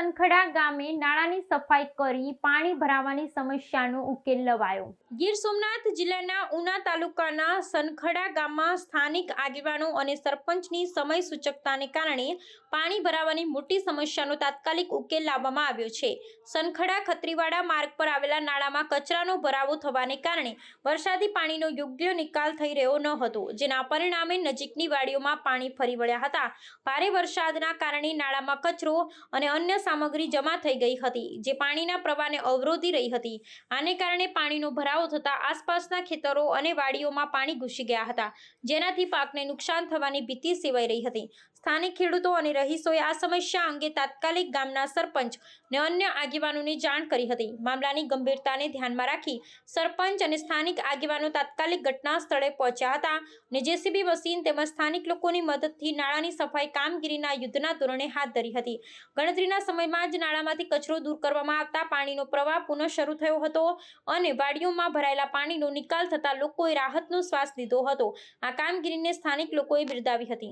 સનખડા ગામે નાળાની સફાઈ કરી પાણી ભરાવાની સમસ્યાનો ઉકેલ લવાયો. ગીર સોમનાથ જિલ્લાના ઉના તાલુકાના સનખડા ગામમાં સ્થાનિક આગેવાનો અને સરપંચની સમય સૂચકતાને કારણે પાણી ભરાવાની મોટી સમસ્યાનો તાત્કાલિક ઉકેલ લાવવામાં આવ્યો છે. સનખડા ખત્રીવાડા માર્ગ પર આવેલા નાળામાં કચરાનો ભરાવો થવાને કારણે વરસાદી પાણીનો યોગ્ય નિકાલ થઈ રહ્યો ન હતો, જેના પરિણામે નજીકની વાડીઓમાં પાણી ફરી વળ્યા હતા. ભારે વરસાદના કારણે નાળામાં કચરો અને અન્ય સામગ્રી જમા થઈ ગઈ હતી, જે પાણીના પ્રવાહને અવરોધી રહી હતી. આને કારણે પાણીનો ભરાવો થતાં આસપાસના ખેતરો અને વાડીઓમાં પાણી ઘૂસી ગયા હતા, જેનાથી પાકને નુકસાન થવાની ભીતિ સેવાઈ રહી હતી. સ્થાનિક ખેડૂતો અને રહીશોએ આ સમસ્યા અંગે તાત્કાલિક ગામના સરપંચ ને અન્ય આગેવાનોને જાણ કરી હતી. મામલાની ગંભીરતાને ધ્યાનમાં રાખી સરપંચ અને સ્થાનિક આગેવાનો તાત્કાલિક ઘટના સ્થળે પહોંચ્યા હતા અને જેસીબી મશીન તેમજ સ્થાનિક લોકોની મદદથી નાળાની સફાઈ કામગીરીના યુદ્ધના ધોરણે હાથ ધરી હતી. ગણતરીના સમયમાં જ નાળામાંથી કચરો દૂર કરવામાં આવતા પાણીનો પ્રવાહ પુનઃ શરૂ થયો હતો અને વાડીઓમાં ભરાયેલા પાણીનો નિકાલ થતાં લોકોએ રાહતનો શ્વાસ લીધો હતો. આ કામગીરીને સ્થાનિક લોકોએ બિરદાવી હતી.